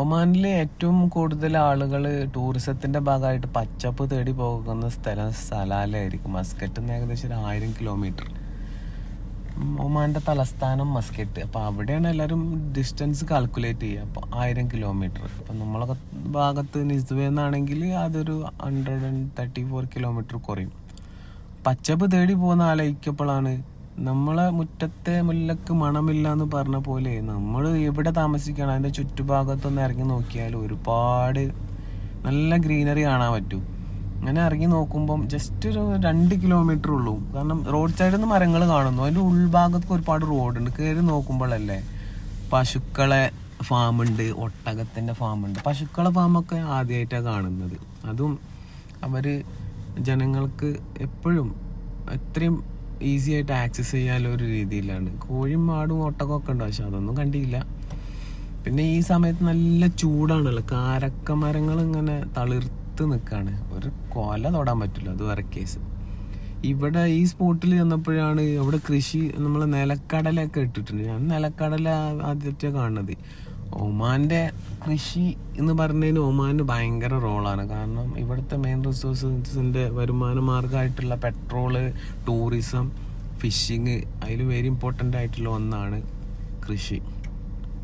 ഒമാനിലെ ഏറ്റവും കൂടുതൽ ആളുകൾ ടൂറിസത്തിന്റെ ഭാഗമായിട്ട് പച്ചപ്പ് തേടി പോകുന്ന സ്ഥലം സലാലായിരിക്കും. മസ്കറ്റ് നിന്ന് ഏകദേശം ഒരു ആയിരം കിലോമീറ്റർ ഒമാന്റെ തലസ്ഥാനം മസ്കറ്റ്. അപ്പോൾ അവിടെയാണ് എല്ലാവരും ഡിസ്റ്റൻസ് കാൽക്കുലേറ്റ് ചെയ്യുക. അപ്പോൾ ആയിരം കിലോമീറ്റർ അപ്പം നമ്മളെ ഭാഗത്ത് നിസ്വേ എന്നാണെങ്കിൽ അതൊരു hundred and thirty four kilometre കുറയും. പച്ചപ്പ് തേടി പോകുന്ന ആലോചിക്കപ്പോഴാണ് നമ്മളെ മുറ്റത്തെ മുല്ലക്ക് മണമില്ല എന്ന് പറഞ്ഞ പോലെ നമ്മൾ എവിടെ താമസിക്കണം അതിന്റെ ചുറ്റുഭാഗത്തൊന്ന് ഇറങ്ങി നോക്കിയാൽ ഒരുപാട് നല്ല ഗ്രീനറി കാണാൻ പറ്റും. അങ്ങനെ ഇറങ്ങി നോക്കുമ്പം ജസ്റ്റ് ഒരു രണ്ട് കിലോമീറ്റർ ഉള്ളൂ. കാരണം റോഡ് സൈഡിൽ നിന്ന് മരങ്ങൾ കാണുന്നു. അതിന്റെ ഉൾഭാഗത്ത് ഒരുപാട് റോഡുണ്ട് കയറി നോക്കുമ്പോഴല്ലേ പശുക്കളെ ഫാമുണ്ട് ഒട്ടകത്തിന്റെ ഫാമുണ്ട് പശുക്കളെ ഫാമൊക്കെ ആദ്യമായിട്ടാണ് കാണുന്നത്. അതും അവർ ജനങ്ങൾക്ക് എപ്പോഴും എത്രയും ഈസി ആയിട്ട് ആക്സസ് ചെയ്യാനുള്ള ഒരു രീതിയിലാണ്. കോഴിയും ആടും ഒട്ടകമൊക്കെ ഉണ്ട്. പക്ഷെ അതൊന്നും കണ്ടില്ല. പിന്നെ ഈ സമയത്ത് നല്ല ചൂടാണല്ലോ. കാരക്ക മരങ്ങൾ ഇങ്ങനെ തളിർത്ത് നിൽക്കുകയാണ് ഒരു കൊല തൊടാൻ പറ്റില്ല. അത് വേറെ കേസ് ഇവിടെ ഈ സ്പോട്ടിൽ ചെന്നപ്പോഴാണ് ഇവിടെ കൃഷി നമ്മൾ നിലക്കടലൊക്കെ ഇട്ടിട്ടുണ്ട്. ഞാൻ നിലക്കടല ആദ്യത്തെ കാണുന്നത്. ഒമാന്റെ കൃഷി എന്ന് പറഞ്ഞതിന് ഒമാന് ഭയങ്കര റോളാണ് കാരണം ഇവിടുത്തെ മെയിൻ റിസോഴ്സസിന്റെ വരുമാന മാർഗമായിട്ടുള്ള പെട്രോൾ ടൂറിസം ഫിഷിങ് അതിൽ വെരി ഇമ്പോർട്ടന്റ് ആയിട്ടുള്ള ഒന്നാണ് കൃഷി.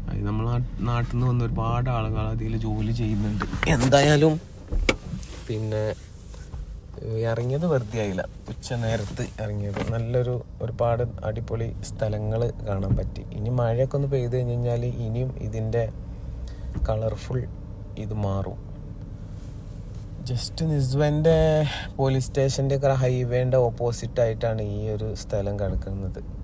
അത് നമ്മൾ നാട്ടിൽ നിന്ന് വന്ന ഒരുപാട് ആളുകൾ അതിൽ ജോലി ചെയ്യുന്നുണ്ട്. എന്തായാലും പിന്നെ ഇറങ്ങിയത് വെറുതെ ആയില്ല. ഉച്ച നേരത്ത് ഇറങ്ങിയത്. നല്ലൊരു ഒരുപാട് അടിപൊളി സ്ഥലങ്ങൾ കാണാൻ പറ്റി. ഇനി മഴയൊക്കെ ഒന്ന് പെയ്ത് കഴിഞ്ഞ് കഴിഞ്ഞാൽ ഇനിയും ഇതിന്റെ കളർഫുൾ ഇത് മാറും. ജസ്റ്റ് നിസ്വന്റെ പോലീസ് സ്റ്റേഷന്റെ ഒക്കെ ഹൈവേന്റെ ഓപ്പോസിറ്റായിട്ടാണ് ഈ ഒരു സ്ഥലം കിടക്കുന്നത്.